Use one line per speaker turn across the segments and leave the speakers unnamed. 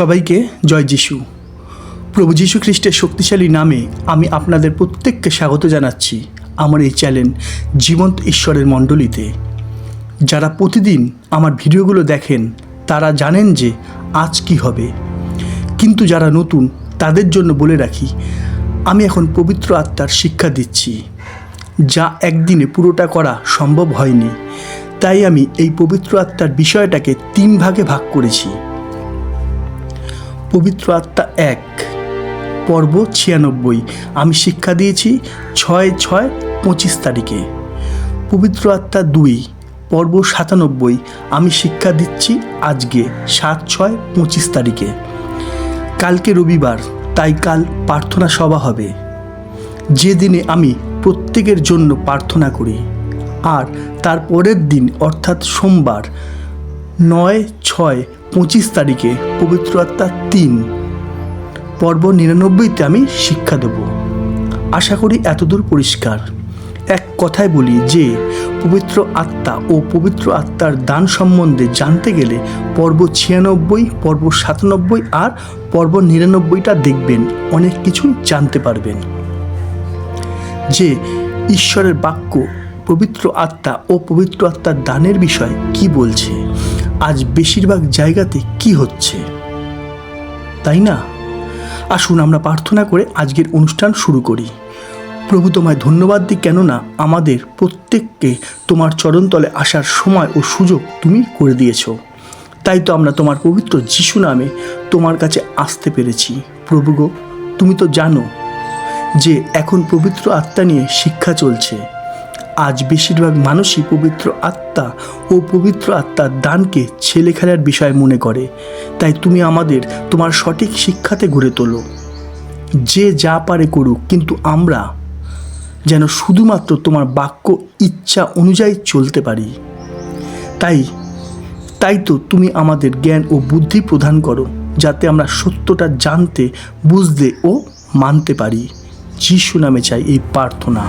সবাইকে জয় যিশু। প্রভু যীশু খ্রিস্টের শক্তিশালী নামে আমি আপনাদের প্রত্যেককে স্বাগত জানাচ্ছি আমার এই চ্যানেল জীবন্ত ঈশ্বরের মণ্ডলীতে। যারা প্রতিদিন আমার ভিডিওগুলো দেখেন, তারা জানেন যে আজ কি হবে। কিন্তু যারা নতুন, তাদের জন্য বলে রাখি, আমি এখন পবিত্র আত্মার শিক্ষা দিচ্ছি। যা একদিনে পুরোটা করা সম্ভব হয়নি, তাই আমি এই পবিত্র আত্মার বিষয়টাকে তিন ভাগে ভাগ করেছি। পবিত্র আত্মা এক। পর্ব ছিয়ানব্বই। আমি শিক্ষা দিয়েছি ছয় ছয় পঁচিশ তারিখে। পবিত্র আত্মা দুই। পর্ব সাতানব্বই। আমি শিক্ষা দিচ্ছি আজকে সাত ছয় পঁচিশ তারিখে। কালকে রবিবার, তাই কাল প্রার্থনা সভা হবে। যে দিনে আমি প্রত্যেকের জন্য প্রার্থনা করি। আর তার পরের দিন, অর্থাৎ সোমবার, নয় ছয় পঁচিশ তারিখে পবিত্র আত্মা তিন। পর্ব নিরানব্বইতে আমি শিক্ষা দেব। আশা করি এতদূর পরিষ্কার। এক কথায় বলি যে, পবিত্র আত্মা ও পবিত্র আত্মার দান সম্বন্ধে জানতে গেলে পর্ব ছিয়ানব্বই, পর্ব সাতানব্বই আর পর্ব নিরানব্বইটা দেখবেন, অনেক কিছুই জানতে পারবেন। যে, ঈশ্বরের বাক্য পবিত্র আত্মা ও পবিত্র আত্মার দানের বিষয় কি বলছে? আজ বেশিরভাগ জায়গাতে কি হচ্ছে? তাই না? আসুন আমরা প্রার্থনা করে আজকের অনুষ্ঠান শুরু করি। প্রভু তোমায় ধন্যবাদ দিই কেননা আমাদের প্রত্যেককে তোমার চরণতলে আসার সময় ও সুযোগ তুমি করে দিয়েছ। তাই তো আমরা তোমার পবিত্র যিশু নামে তোমার কাছে আসতে পেরেছি। প্রভু গো, তুমি তো জানো যে এখন পবিত্র আত্মা নিয়ে শিক্ষা চলছে। আজ বেশিরভাগ মানুষই পবিত্র আত্মা ও পবিত্র আত্মার দানকে ছেলে খেলার বিষয় মনে করে। তাই তুমি আমাদের তোমার সঠিক শিক্ষাতে গড়ে তোলো। যে যা পারে করুক, কিন্তু আমরা যেন শুধুমাত্র তোমার বাক্য ইচ্ছা অনুযায়ী চলতে পারি। তাই তাই তো তুমি আমাদের জ্ঞান ও বুদ্ধি প্রদান করো, যাতে আমরা সত্যটা জানতে, বুঝতে ও মানতে পারি। যিশু নামে চাই এই প্রার্থনা।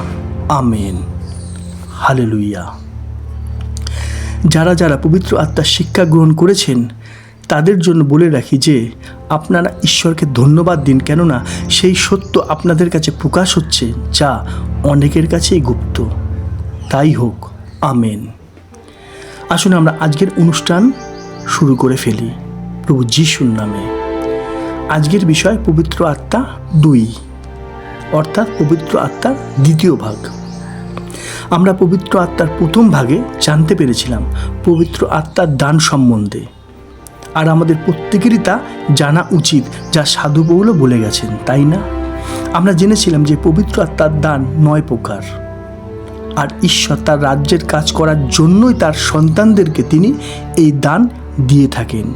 আমেন। হালেলুইয়া যারা যারা পবিত্র আত্মার শিক্ষা গ্রহণ করেছেন, তাদের জন্য বলে রাখি যে, আপনারা ঈশ্বরকে ধন্যবাদ দিন কেননা সেই সত্য আপনাদের কাছে প্রকাশ হচ্ছে যা অনেকের কাছেই গুপ্ত। তাই হোক, আমেন। আসুন আমরা আজকের অনুষ্ঠান শুরু করে ফেলি, প্রভু যিশুর নামে। আজকের বিষয় পবিত্র আত্মা দুই, অর্থাৎ পবিত্র আত্মার দ্বিতীয় ভাগ। আমরা পবিত্র আত্মার প্রথম ভাগে জানতে পেরেছিলাম পবিত্র আত্মার দান সম্বন্ধে। আর আমাদের প্রত্যেকেরই তা জানা উচিত, যা সাধু বলে গেছেন, তাই না? আমরা জেনেছিলাম যে পবিত্র আত্মার দান নয় প্রকার। আর ঈশ্বর তার রাজ্যের কাজ করার জন্যই তার সন্তানদেরকে তিনি এই দান দিয়ে থাকেন।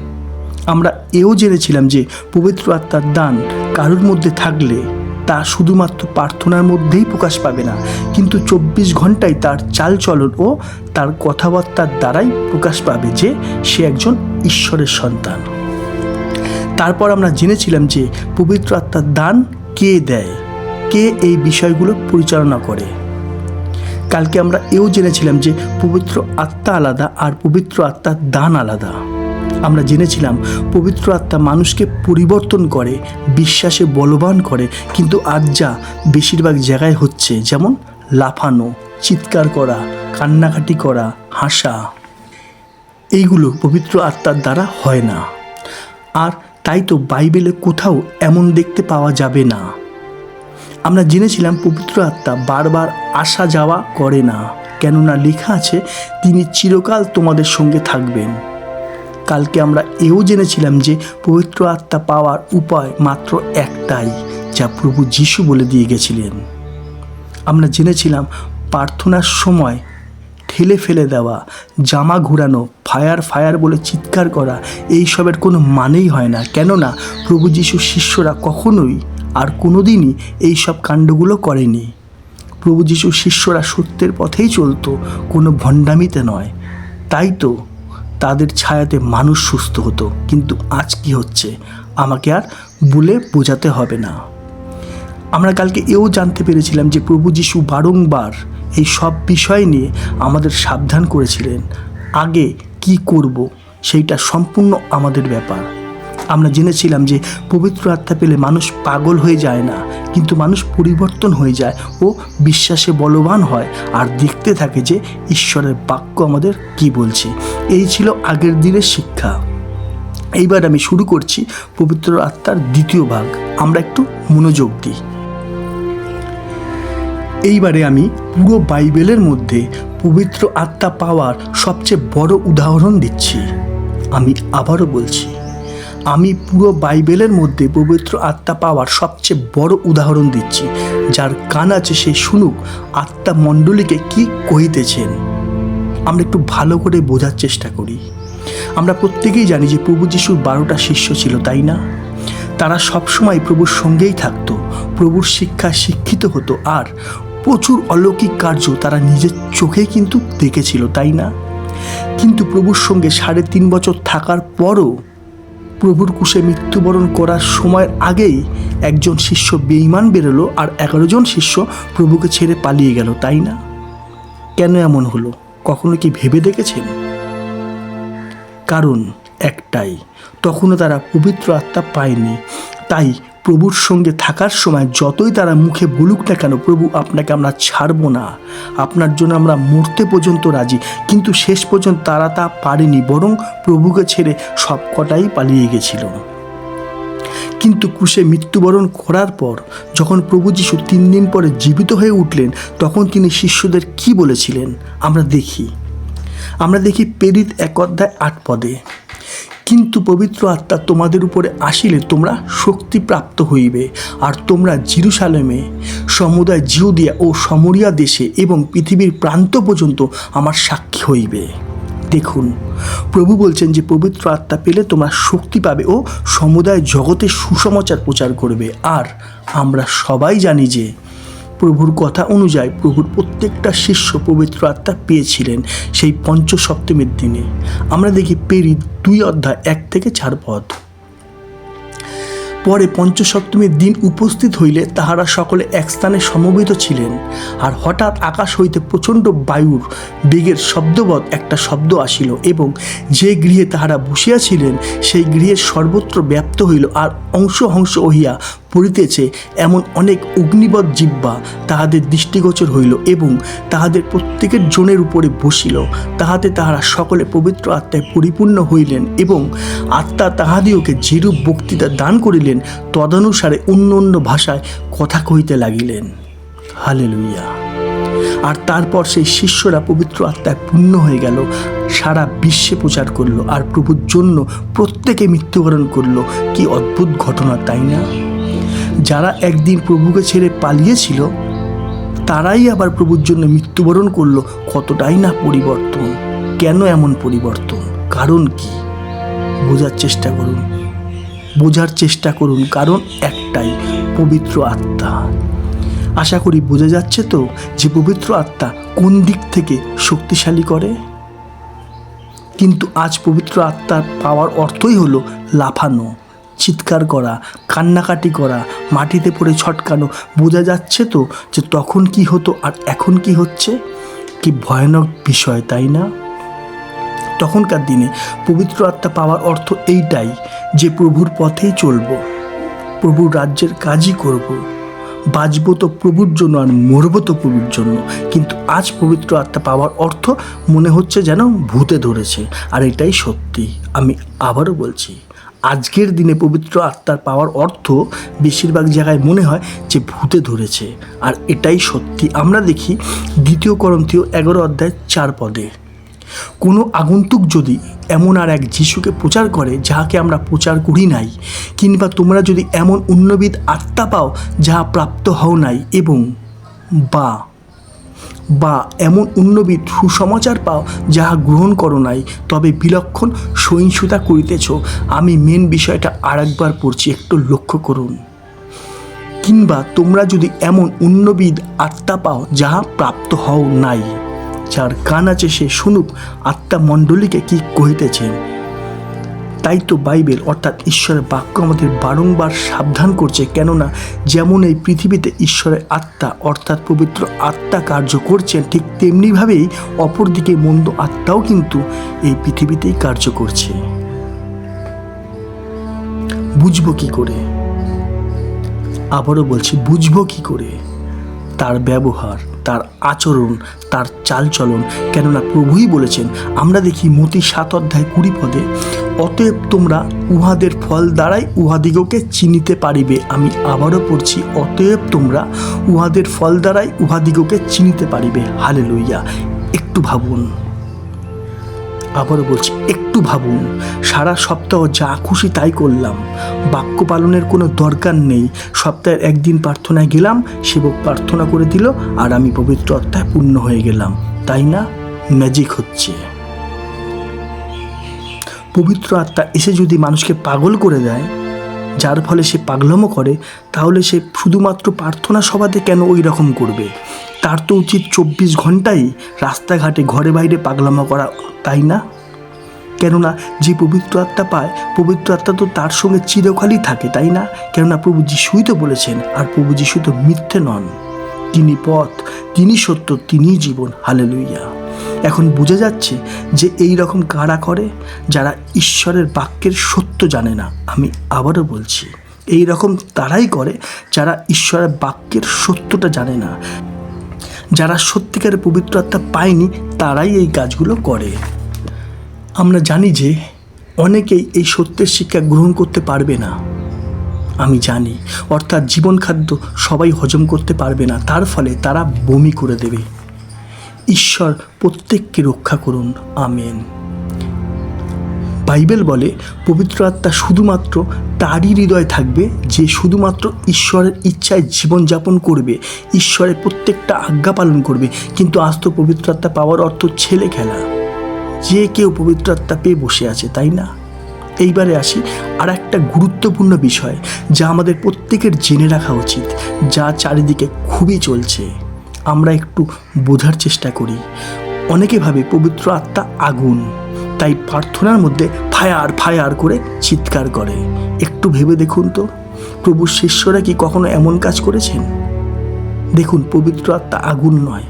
আমরা এও জেনেছিলাম যে পবিত্র আত্মার দান কারোর মধ্যে থাকলে তা শুধুমাত্র প্রার্থনার মধ্যেই প্রকাশ পাবে না, কিন্তু চব্বিশ ঘন্টায় তার চালচলন ও তার কথাবার্তার দ্বারাই প্রকাশ পাবে যে সে একজন ঈশ্বরের সন্তান। তারপর আমরা জেনেছিলাম যে পবিত্র আত্মার দান কে দেয়, কে এই বিষয়গুলো পরিচালনা করে। কালকে আমরা এও জেনেছিলাম যে পবিত্র আত্মা আলাদা আর পবিত্র আত্মার দান আলাদা। আমরা জেনেছিলাম পবিত্র আত্মা মানুষকে পরিবর্তন করে, বিশ্বাসে বলবান করে, কিন্তু আজ যা বেশিরভাগ জায়গায় হচ্ছে, যেমন লাফানো, চিৎকার করা, কান্নাকাটি করা, হাসা, এইগুলো পবিত্র আত্মার দ্বারা হয় না। আর তাই তো বাইবেলে কোথাও এমন দেখতে পাওয়া যাবে না। আমরা জেনেছিলাম পবিত্র আত্মা বারবার আসা যাওয়া করে না, কেননা লেখা আছে, তিনি চিরকাল তোমাদের সঙ্গে থাকবেন। কালকে আমরা এও জেনেছিলাম যে পবিত্র আত্মা পাওয়ার উপায় মাত্র একটাই, যা প্রভু যিশু বলে দিয়ে গেছিলেন। আমরা জেনেছিলাম প্রার্থনার সময় ঠেলে ফেলে দেওয়া, জামা ঘুরানো, ফায়ার ফায়ার বলে চিৎকার করা, এইসবের কোনো মানেই হয় না। কেননা প্রভু যিশুর শিষ্যরা কখনোই আর কোনোদিনই এই সব কাণ্ডগুলো করেনি। প্রভু যিশুর শিষ্যরা সত্যের পথেই চলতো, কোনো ভণ্ডামিতে নয়। তাই তো তাদের ছায়াতে মানুষ সুস্থ হতো। কিন্তু আজ কি হচ্ছে? আমাকে আর বলে বোঝাতে হবে না। আমরা কালকে এও জানতে পেরেছিলাম যে প্রভু যিশু বারংবার এই সব বিষয় নিয়ে আমাদের সাবধান করেছিলেন। আগে কি করব? সেইটা সম্পূর্ণ আমাদের ব্যাপার। আমরা জেনেছিলাম যে পবিত্র আত্মা পেলে মানুষ পাগল হয়ে যায় না, কিন্তু মানুষ পরিবর্তন হয়ে যায় ও বিশ্বাসে বলবান হয়। আর দেখতে থাকে যে ঈশ্বরের বাক্য আমাদের কি বলছে। এই ছিল আগের দিনের শিক্ষা। এইবার আমি শুরু করছি পবিত্র আত্মার দ্বিতীয় ভাগ। আমরা একটু মনোযোগ দিই। এইবারে আমি পুরো বাইবেলের মধ্যে পবিত্র আত্মা পাওয়ার সবচেয়ে বড় উদাহরণ দিচ্ছি। আমি আবারও বলছি, আমি পুরো বাইবেলের মধ্যে পবিত্র আত্মা পাওয়ার সবচেয়ে বড় উদাহরণ দিচ্ছি। যার কান আছে সে শুনুক, আত্মা মণ্ডলীকে কি কহিতেছেন? আমরা একটু ভালো করে বোঝার চেষ্টা করি। আমরা প্রত্যেকেই জানি যে প্রভু যিশুর বারোটা শিষ্য ছিল, তাই না? তারা সবসময় প্রভুর সঙ্গেই থাকতো, প্রভুর শিক্ষা শিক্ষিত হতো, আর প্রচুর অলৌকিক কার্য তারা নিজের চোখেই কিন্তু দেখেছিল, তাই না? কিন্তু প্রভুর সঙ্গে সাড়ে তিন বছর থাকার পরও প্রভুর কুশে মৃত্যুবরণ করার সময়ের আগেই একজন শিষ্য বেঈমান বেরোলো আর এগারো জন শিষ্য প্রভুকে ছেড়ে পালিয়ে গেল, তাই না? কেন এমন হলো? কখনো কি ভেবে দেখেছেন? কারণ একটাই, তখনও তারা পবিত্র আত্মা পায়নি। তাই প্রভুর সঙ্গে থাকার সময় যতই তারা মুখে বলুক না কেন, প্রভু, আপনাকে আমরা ছাড়বো না। আপনার জন্য আমরা মরতে পর্যন্ত রাজি। কিন্তু শেষ পর্যন্ত তারা তা পারেনি, বরং প্রভুকে ছেড়ে সব কটাই পালিয়ে গেছিল। কিন্তু কুশে মৃত্যুবরণ করার পর যখন প্রভু যিশু তিন দিন পরে জীবিত হয়ে উঠলেন, তখন তিনি শিষ্যদের কি বলেছিলেন? আমরা দেখি। আমরা দেখি প্রেরিত এক অধ্যায় আট পদে, কিন্তু পবিত্র আত্মা তোমাদের উপরে আসিলে তোমরা শক্তি প্রাপ্ত হইবে, আর তোমরা জিরুসালেমে, সমুদায় জিউদিয়া ও সমরিয়া দেশে এবং পৃথিবীর প্রান্ত পর্যন্ত আমার সাক্ষী হইবে। দেখুন প্রভু বলছেন যে পবিত্র আত্মা পেলে তোমরা শক্তি পাবে ও সমুদায় জগতে সুসমাচার প্রচার করবে। আর আমরা সবাই জানি যে প্রভুর কথা অনুযায়ী প্রভুর প্রত্যেকটা শিষ্য পবিত্র আত্মা পেয়েছিলেন সেই পঞ্চ সপ্তমীর দিনে। আমরা দেখি পেরি দুই অধ্যায় এক থেকে চার পদ। পরে পঞ্চসপ্তমীর দিন উপস্থিত হইলে তাহারা সকলে এক স্থানে সমবেত ছিলেন। আর হঠাৎ আকাশ হইতে প্রচণ্ড বায়ুর বেগের শব্দবৎ একটা শব্দ আসিল এবং যে গৃহে তাহারা বসিয়াছিলেন, সেই গৃহের সর্বত্র ব্যপ্ত হইল আর অংশ অংশ হইয়া পড়িতেছে, এমন অনেক অগ্নিবৎ জিব্বা তাহাদের দৃষ্টিগোচর হইল এবং তাহাদের প্রত্যেকের জনের উপরে বসিল। তাহাতে তাহারা সকলে পবিত্র আত্মায় পরিপূর্ণ হইলেন এবং আত্মা তাহাদিওকে যেরূপ বক্তৃতা দান করিলেন, তদনুসারে অন্য অন্য ভাষায় কথা কহিতে লাগিলেন। হালেলুইয়া আর তারপর সেই শিষ্যরা পবিত্র আত্মায় পূর্ণ হয়ে গেল, সারা বিশ্বে প্রচার করল, আর প্রভুর জন্য প্রত্যেকে মৃত্যুবরণ করল। কি অদ্ভুত ঘটনা, তাই না? যারা একদিন প্রভুকে ছেড়ে পালিয়েছিল, তারাই আবার প্রভুর জন্য মৃত্যুবরণ করল, কতটাই না পরিবর্তন? কেন এমন পরিবর্তন? কারণ কি? বোঝার চেষ্টা করুন। বোঝার চেষ্টা করুন, কারণ একটাই, পবিত্র আত্মা। আশা করি বোঝা যাচ্ছে তো যে পবিত্র আত্মা কোন দিক থেকে শক্তিশালী করে? কিন্তু আজ পবিত্র আত্মার পাওয়ার অর্থই হলো লাফানো। চিৎকার করা, কান্নাকাটি করা, মাটিতে পড়ে ছটকানো, বোঝা যাচ্ছে তো যে তখন কি হতো আর এখন কি হচ্ছে? কি ভয়ানক বিষয়, তাই না? তখনকার দিনে পবিত্র আত্মা পাওয়ার অর্থ এইটাই যে প্রভুর পথেই চলব প্রভুর রাজ্যের কাজই করব। বাঁচবো তো প্রভুর জন্য আর মরবো তো প্রভুর জন্য, কিন্তু আজ পবিত্র আত্মা পাওয়ার অর্থ মনে হচ্ছে যেন ভূতে ধরেছে, আর এটাই সত্যি। আমি আবারও বলছি আজকের দিনে পবিত্র আত্মার পাওয়ার অর্থ বেশিরভাগ জায়গায় মনে হয় যে ভূতে ধরেছে। আর এটাই সত্যি। আমরা দেখি দ্বিতীয় করন্তীয় এগারো অধ্যায় চার পদে। কোনো আগন্তুক যদি এমন আর এক যিশুকে প্রচার করে যাহাকে আমরা প্রচার করি নাই, কিংবা তোমরা যদি এমন উন্নবিদ আত্মা পাও যাহা প্রাপ্ত হও নাই এবং বা বা এমন উন্নবিদ সুসমাচার পাও যাহা গ্রহণ করো নাই, তবে বিলক্ষণ সহিংসতা করিতেছ। আমি মেন বিষয়টা আরেকবার পড়ছি, একটু লক্ষ্য করুন। কিংবা তোমরা যদি এমন উন্নবিদ আত্মা পাও যাহা প্রাপ্ত হও নাই, যার কান আছে সে, শুনুক, আত্মা মণ্ডলীকে কি কহিতেছেন? তাই তো বাইবেল অর্থাৎ ঈশ্বরের বাক্য আমাদের বারংবার সাবধান করছে, কেননা যেমন এই পৃথিবীতে ঈশ্বরের আত্মা অর্থাৎ পবিত্র আত্মা কার্য করছেন, ঠিক তেমনিভাবেই অপরদিকে মন্দ আত্মাও কিন্তু এই পৃথিবীতেই কার্য করছে। বুঝব কি করে? আবারও বলছি, বুঝব কি করে? তার ব্যবহার, তার আচরণ, তার চালচলন, কেননা প্রভুই বলেছেন, আমরা দেখি মতি সাত অধ্যায় কুড়ি পদে অতএব তোমরা উহাদের ফল দ্বারাই উহাদিগকে চিনিতে পারিবে, আমি আবারও পড়ছি, অতএব তোমরা উহাদের ফল দ্বারাই উহাদিগকে চিনিতে পারিবে। হালে লইয়া একটু ভাবুন। আবারও বলছি, একটু ভাবুন। সারা সপ্তাহ যা খুশি তাই করলাম। বাক্য পালনের কোনো দরকার নেই। সপ্তাহের একদিন প্রার্থনায় গেলাম, সেবক প্রার্থনা করে দিল, আর আমি পবিত্র আত্মায় পূর্ণ হয়ে গেলাম। তাই না? ম্যাজিক হচ্ছে। পবিত্র আত্মা এসে যদি মানুষকে পাগল করে দেয়, যার ফলে সে পাগলামো করে, তাহলে সে শুধুমাত্র প্রার্থনা সভাতে কেন ওই রকম করবে? তার তো উচিত চব্বিশ ঘন্টাই রাস্তাঘাটে ঘরে বাইরে পাগলামো করা, তাই না? কেননা যে পবিত্র আত্মা পায়, পবিত্র আত্মা তো তার সঙ্গে চিরকালই থাকে, তাই না? কেননা প্রভু যিশুই তো বলেছেন, আর প্রভু যিশু তো মিথ্যে নন। তিনি পথ, তিনি সত্য তিনিই জীবন। হালেলুইয়া এখন বোঝা যাচ্ছে যে এই রকম কারা করে যারা ঈশ্বরের বাক্যের সত্য জানে না। আমি আবারও বলছি, এই রকম তারাই করে যারা ঈশ্বরের বাক্যের সত্যটা জানে না। যারা সত্যিকারের পবিত্র আত্মা পায়নি, তারাই এই কাজগুলো করে। আমরা জানি যে অনেকেই এই সত্যের শিক্ষা গ্রহণ করতে পারবে না। আমি জানি, অর্থাৎ জীবন খাদ্য সবাই হজম করতে পারবে না, তার ফলে তারা বমি করে দেবে। ঈশ্বর প্রত্যেককে রক্ষা করুন, আমেন। বাইবেল বলে, পবিত্র আত্মা শুধুমাত্র তারই হৃদয় থাকবে, যে শুধুমাত্র ঈশ্বরের ইচ্ছায় জীবনযাপন করবে, ঈশ্বরের প্রত্যেকটা আজ্ঞা পালন করবে। কিন্তু আজ তো পবিত্র আত্মা পাওয়ার অর্থ ছেলে খেলা যে কেউ পবিত্র আত্মা পেয়ে বসে আছে, তাই না? এইবারে আসি আর একটা গুরুত্বপূর্ণ বিষয় যা আমাদের প্রত্যেকের জেনে রাখা উচিত, যা চারিদিকে খুবই চলছে। আমরা একটু বোঝার চেষ্টা করি। অনেকে ভাবে পবিত্র আত্মা আগুন, তাই প্রার্থনার মধ্যে ফায়ার ফায়ার করে চিৎকার করে। একটু ভেবে দেখুন তো, প্রভু শিষ্যরা কি কখনো এমন কাজ করেছেন? দেখুন, পবিত্র আত্মা আগুন নয়।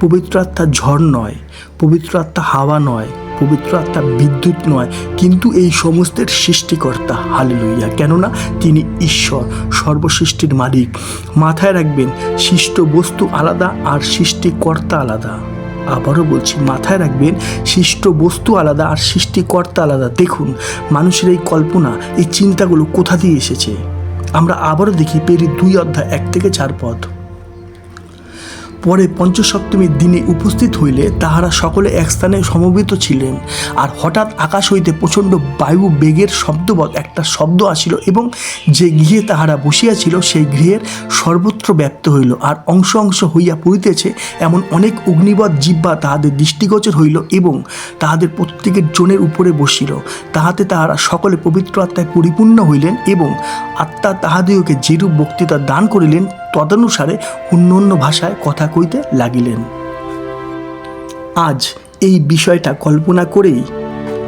পবিত্র আত্মা ঝড় নয়। পবিত্র আত্মা হাওয়া নয়। পবিত্র আত্মা বিদ্যুৎ নয়, কিন্তু এই সমস্তের সৃষ্টিকর্তা হালেলুইয়া কেননা তিনি ঈশ্বর, সর্বসৃষ্টির মালিক। মাথায় রাখবেন, সৃষ্ট বস্তু আলাদা আর সৃষ্টিকর্তা আলাদা। আবারও বলছি, মাথায় রাখবেন, সৃষ্ট বস্তু আলাদা আর সৃষ্টিকর্তা আলাদা। দেখুন, মানুষের এই কল্পনা, এই চিন্তাগুলো কোথা দিয়ে এসেছে? আমরা আবারও দেখি পেরি দুই অধ্যায়, এক থেকে চার পদ পরে পঞ্চসপ্তমীর দিনে উপস্থিত হইলে তাহারা সকলে এক স্থানে সমবেত ছিলেন। আর হঠাৎ আকাশ হইতে প্রচণ্ড বায়ু বেগের শব্দবৎ একটা শব্দ আসিল এবং যে গৃহে তাহারা বসিয়াছিল সেই গৃহের সর্বত্র ব্যপ্ত হইল। আর অংশ অংশ হইয়া পড়িতেছে এমন অনেক অগ্নিবৎ জিব্বা তাহাদের দৃষ্টিগোচর হইল এবং তাহাদের প্রত্যেকের জনের উপরে বসিল। তাহাতে তাহারা সকলে পবিত্র আত্মায় পরিপূর্ণ হইলেন এবং আত্মা তাহাদিওকে যেরূপ বক্তৃতা দান করিলেন তদনুসারে অন্য অন্য ভাষায় কথা কইতে লাগিলেন। আজ এই বিষয়টা কল্পনা করেই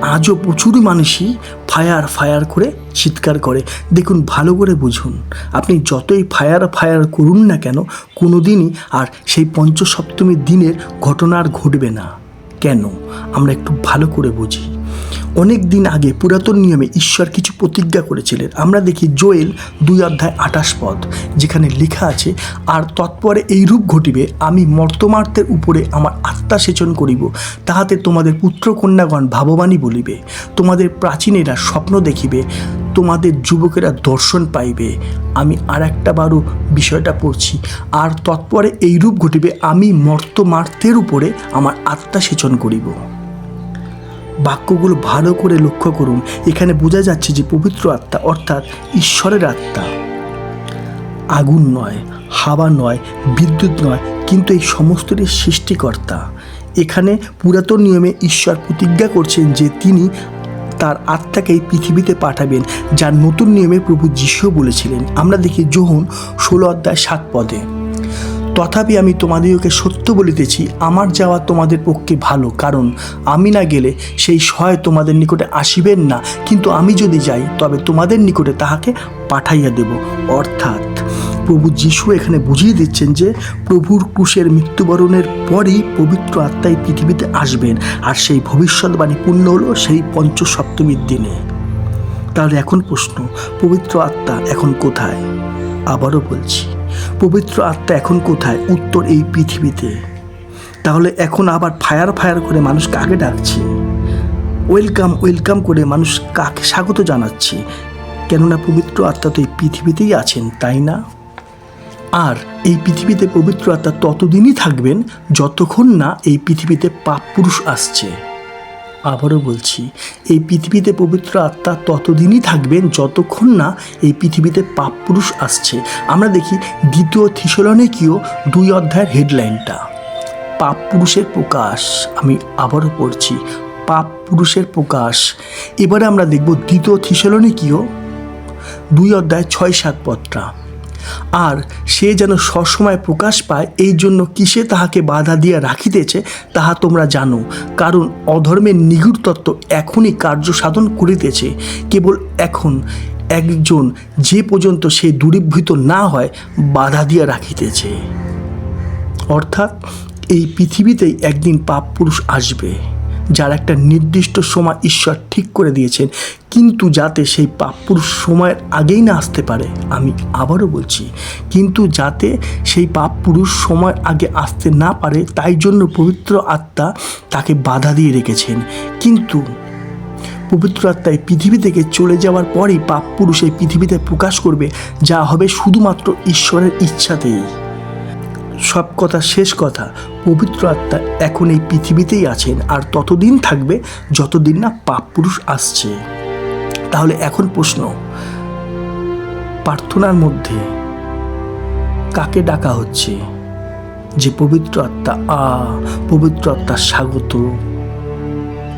আজও প্রচুর মানুষই ফায়ার ফায়ার করে চিৎকার করে। দেখুন, ভালো করে বুঝুন। আপনি যতই ফায়ার ফায়ার করুন না কেন কোনো দিনই আর সেই পঞ্চসপ্তমীর দিনের ঘটনা আর ঘটবে না। কেন? আমরা একটু ভালো করে বুঝি। অনেক দিন আগে পুরাতন নিয়মে ঈশ্বর কিছু প্রতিজ্ঞা করেছিলেন। আমরা দেখি জোয়েল দুই অধ্যায় আঠাশ পদ, যেখানে লেখা আছে, আর তৎপরে এই রূপ ঘটিবে, আমি মর্তমার্থের উপরে আমার আত্মা সেচন করিব, তাহাতে তোমাদের পুত্র কন্যাগণ ভাববাণী বলিবে, তোমাদের প্রাচীনেরা স্বপ্ন দেখিবে, তোমাদের যুবকেরা দর্শন পাইবে। আমি আর একটা বিষয়টা পড়ছি, আর তৎপরে এই রূপ ঘটিবে, আমি মর্তমার্থের উপরে আমার আত্মা সেচন করিব। বাক্যগুলো ভালো করে লক্ষ্য করুন। এখানে বোঝা যাচ্ছে যে পবিত্র আত্মা অর্থাৎ ঈশ্বরের আত্মা। আগুন নয়, হাওয়া নয়, বিদ্যুৎ নয়, কিন্তু এই সমস্তটির সৃষ্টিকর্তা। এখানে পুরাতন নিয়মে ঈশ্বর প্রতিজ্ঞা করছেন যে তিনি তার আত্মাকে এই পৃথিবীতে পাঠাবেন যার নতুন নিয়মে প্রভু যিশু বলেছিলেন। আমরা দেখি যোহন ষোলো অধ্যায় সাত পদে। তথাপি আমি তোমাদিওকে সত্য বলিতেছি, আমার যাওয়া তোমাদের পক্ষে ভালো, কারণ আমি না গেলে সেই সহায় তোমাদের নিকটে আসিবেন না। কিন্তু আমি যদি যাই, তবে তোমাদের নিকটে তাহাকে পাঠাইয়া দেব। অর্থাৎ প্রভু যিশু এখানে বুঝিয়ে দিচ্ছেন যে, প্রভুর ক্রুশের মৃত্যুবরণের পরই পবিত্র আত্মাই পৃথিবীতে আসবেন, আর সেই ভবিষ্যৎবাণী পূর্ণ হলো সেই পঞ্চসপ্তমীর দিনে। তাহলে এখন প্রশ্ন, পবিত্র আত্মা এখন কোথায়? আবারও বলছি পবিত্র আত্মা এখন কোথায়? উত্তর এই পৃথিবীতে। তাহলে এখন আবার ফায়ার ফায়ার করে মানুষ কাকে ডাকছে? ওয়েলকাম ওয়েলকাম করে মানুষ কাকে স্বাগত জানাচ্ছে? কেননা পবিত্র আত্মা তো এই পৃথিবীতেই আছেন, তাই না? আর এই পৃথিবীতে পবিত্র আত্মা ততদিনই থাকবেন যতক্ষণ না এই পৃথিবীতে পাপ পুরুষ আসছে। আবারও বলছি, এই পৃথিবীতে পবিত্র আত্মা ততদিনই থাকবেন যতক্ষণ না এই পৃথিবীতে পাপ পুরুষ আসছে। আমরা দেখি দ্বিতীয় থিসলনিকীয় দুই অধ্যায়ের হেডলাইনটা। পাপ পুরুষের প্রকাশ, আমি আবারও পড়ছি পাপ পুরুষের প্রকাশ। এবারে আমরা দেখব দ্বিতীয় থিসলনিকীয় দুই অধ্যায় ছয় সাত পদটা আর সে যেন সসময় প্রকাশ পায়, এই জন্য কিসে তাহাকে বাধা দিয়া রাখিতেছে, তাহা তোমরা জানো। কারণ অধর্মের নিগুড় তত্ত্ব এখনই কার্য সাধন করিতেছে। কেবল এখন একজন যে পর্যন্ত সে দূরীভূত না হয়, বাধা দিয়া রাখিতেছে। অর্থাৎ এই পৃথিবীতেই একদিন পাপ পুরুষ আসবে। যার একটা নির্দিষ্ট সময় ঈশ্বর ঠিক করে দিয়েছেন। কিন্তু যাতে সেই পাপ পুরুষ সময়ের আগেই না আসতে পারে, আমি আবারও বলছি, কিন্তু যাতে সেই পাপ পুরুষ সময় আগে আসতে না পারে, তাই জন্য পবিত্র আত্মা তাকে বাধা দিয়ে রেখেছেন। কিন্তু পবিত্র আত্মা এই পৃথিবী থেকে চলে যাওয়ার পরই পাপ পুরুষ এই পৃথিবীতে প্রকাশ করবে, যা হবে শুধুমাত্র ঈশ্বরের ইচ্ছাতেই। সব কথা শেষ কথা। পবিত্র আত্মা এখন এই পৃথিবীতেই আছেন আর ততদিন থাকবে যতদিন না পাপ পুরুষ আসছে। তাহলে এখন প্রশ্ন, প্রার্থনার মধ্যে কাকে ডাকা হচ্ছে? যে পবিত্র আত্মা, আ, পবিত্র আত্মার স্বাগত।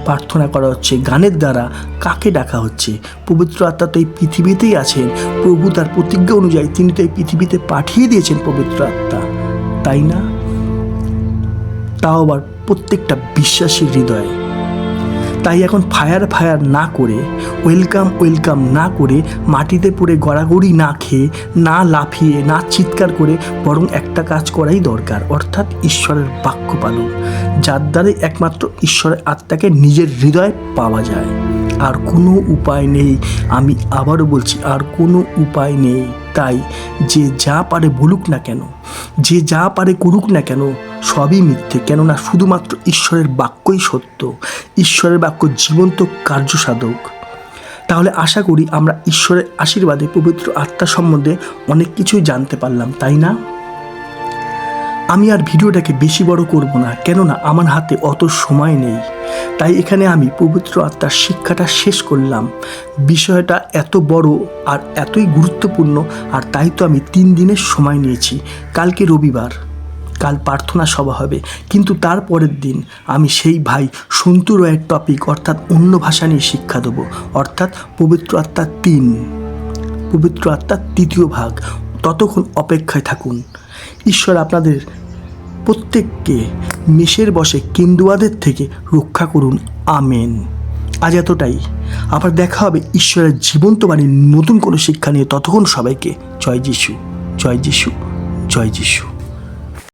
প্রার্থনা করা হচ্ছে, গানের দ্বারা কাকে ডাকা হচ্ছে? পবিত্র আত্মা তো এই পৃথিবীতেই আছেন, প্রভু তার প্রতিজ্ঞা অনুযায়ী তিনি তো এই পৃথিবীতে পাঠিয়ে দিয়েছেন পবিত্র আত্মা। তাই না? তাও আবার প্রত্যেকটা বিশ্বাসী হৃদয়ে। তাই এখন ফায়ার ফায়ার না করে, ওয়েলকাম ওয়েলকাম না করে, মাটিতে পড়ে গড়াগড়ি না খেয়ে, না লাফিয়ে, না চিৎকার করে বরং একটা কাজ করাই দরকার, অর্থাৎ ঈশ্বরের বাক্য পালন, যার দ্বারে একমাত্র ঈশ্বরের আত্মাকে নিজের হৃদয়ে পাওয়া যায়। আর কোনো উপায় নেই, আমি আবারও বলছি, আর কোনো উপায় নেই। তাই যে যা পারে বলুক না কেন, যে যা পারে করুক না কেন, সবই মিথ্যে। কেননা শুধুমাত্র ঈশ্বরের বাক্যই সত্য। ঈশ্বরের বাক্য জীবন্ত কার্যসাধক। তাহলে আশা করি আমরা ঈশ্বরের আশীর্বাদে পবিত্র আত্মা সম্বন্ধে অনেক কিছুই জানতে পারলাম, তাই না? আমি আর ভিডিওটাকে বেশি বড় করব না, কেননা আমার হাতে অত সময় নেই। তাই এখানে আমি পবিত্র আত্মার শিক্ষাটা শেষ করলাম। বিষয়টা এত বড় আর এতই গুরুত্বপূর্ণ, আর তাই তো আমি তিন দিনের সময় নিয়েছি। কালকে রবিবার। কাল প্রার্থনা সভা হবে। কিন্তু তার পরের দিন আমি সেই ভাই সন্তু রয়ের টপিক অর্থাৎ অন্য ভাষা নিয়ে শিক্ষা দেবো। অর্থাৎ পবিত্র আত্মার তিন। পবিত্র আত্মার তৃতীয় ভাগ। ততক্ষণ অপেক্ষায় থাকুন। ঈশ্বর আপনাদের প্রত্যেককে মেষের বসে কেন্দুয়াদের থেকে রক্ষা করুন। আমেন। আজ এতটাই। আবার দেখা হবে ঈশ্বরের জীবন্ত বাণীর নতুন কোনো শিক্ষা নিয়ে। ততক্ষণ সবাইকে জয় যিশু জয় যিশু জয় যিশু।